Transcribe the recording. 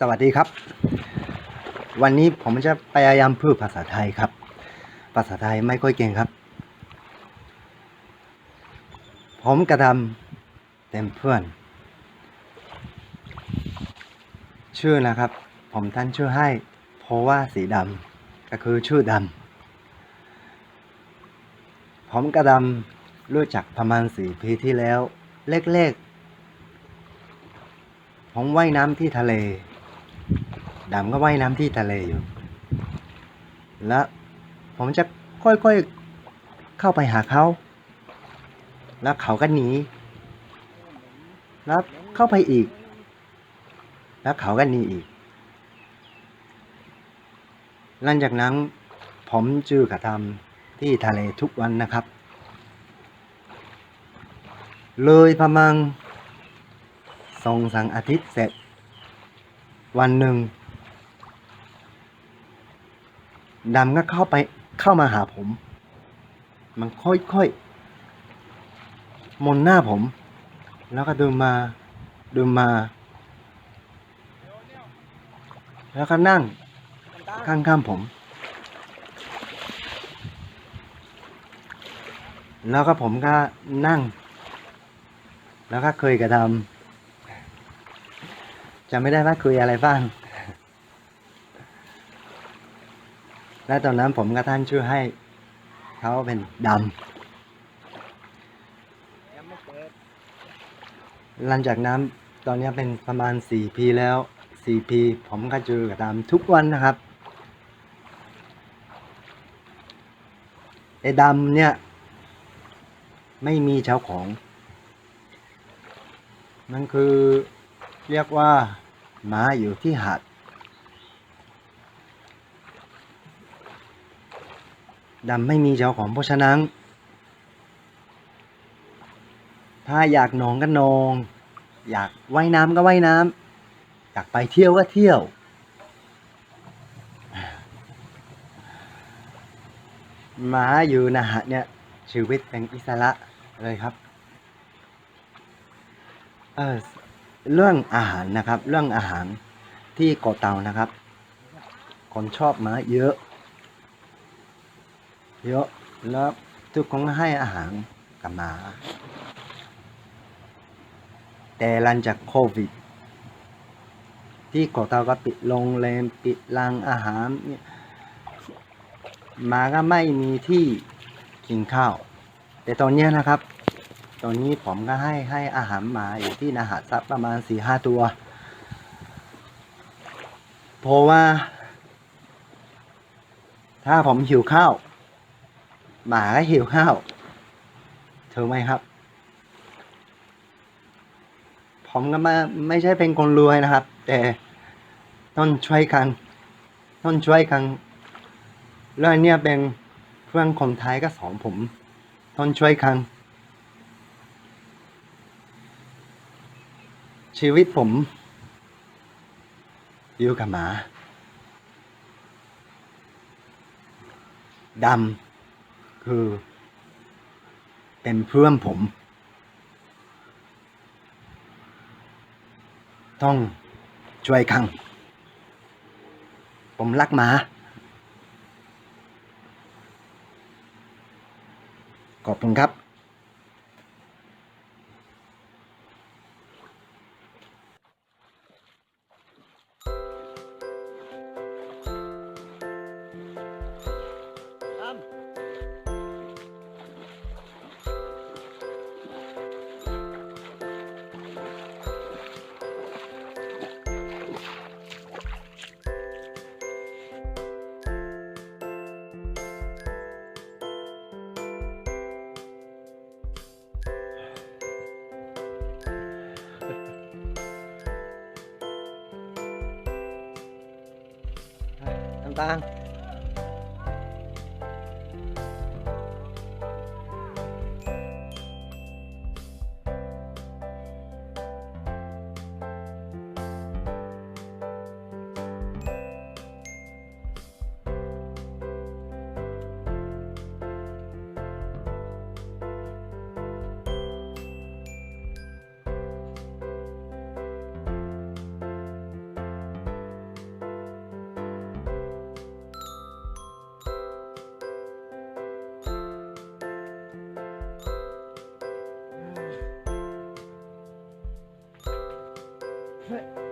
สวัสดีครับ วันนี้ผมจะพยายามพูดภาษาไทยครับ ภาษาไทยไม่ค่อยเก่งครับ ผมกระดำเต็มเพื่อน ชื่อนะครับ ผมตั้งชื่อให้ เพราะว่าสีดำก็คือชื่อดำผมกระดำรู้จักประมาณสี่ปีที่แล้ว เล็กๆผมว่ายน้ำที่ทะเล ดำก็ว่ายน้ำที่ทะเลอยู่ แล้วผมจะค่อยๆเข้าไปหาเขา แล้วเขาก็หนี แล้วเข้าไปอีก แล้วเขาก็หนีอีก หลังจากนั้น ผมจือกระทำที่ทะเลทุกวันนะครับ เลยประมาณสองสามอาทิตย์เสร็จ วันหนึ่ง ดำก็เข้าไปเข้ามาหาผม มันค่อยๆมนหน้าผม แล้วก็เดินมาเดินมา แล้วก็นั่งข้างๆผม แล้วก็ผมก็นั่ง แล้วก็เคยกระทำจะไม่ได้ว่าคุยอะไรบ้าง และตอนนั้นผมก็ท่านชื่อให้เขาเป็นดำหลังจากนั้นตอนนี้เป็นประมาณสี่ปีแล้วสี่ปีผมก็เจอกับดำทุกวันนะครับไอ้ดำเนี่ย ไม่มีเจ้าของนั่นคือเรียกว่าหมาอยู่ที่หาด ดำไม่มีเจ้าของเพราะฉะนั้น ถ้าอยากนอนก็นอนอยากว่ายน้ำก็ว่ายน้ำอยากไปเที่ยวก็เที่ยว มาอยู่นะฮะเนี่ยชีวิตเป็นอิสระเลยครับเออเรื่องอาหารนะครับ เรื่องอาหารที่เกาะเตานะครับ คนชอบหมาเยอะ เยอะแล้วทุกคนให้อาหารกับหมา แต่หลังจากโควิด ที่เกาะเตาก็ปิดโรงแรมปิดร้านอาหารหมาก็ไม่มีที่กินข้าว แต่ตอนนี้นะครับ ตอนนี้ผมก็ให้ให้อาหารหมาอยู่ที่นาหาดสักประมาณสี่ห้าตัว เพราะว่า ถ้าผมหิวข้าว หมาหิวข้าวถูกไหมครับ ผมก็ไม่ไม่ใช่เป็นคนรวยนะครับ แต่ต้องช่วยกันต้องช่วยกันแล้วอันเนี่ยเป็นเพื่อนคนไทยก็สอนผมต้องช่วยกันชีวิตผมอยู่กับหมาดำ คือ เป็นเพื่อนผม ต้องช่วยกันผมรักหมา ขอบคุณครับ ตาลเฮ้ย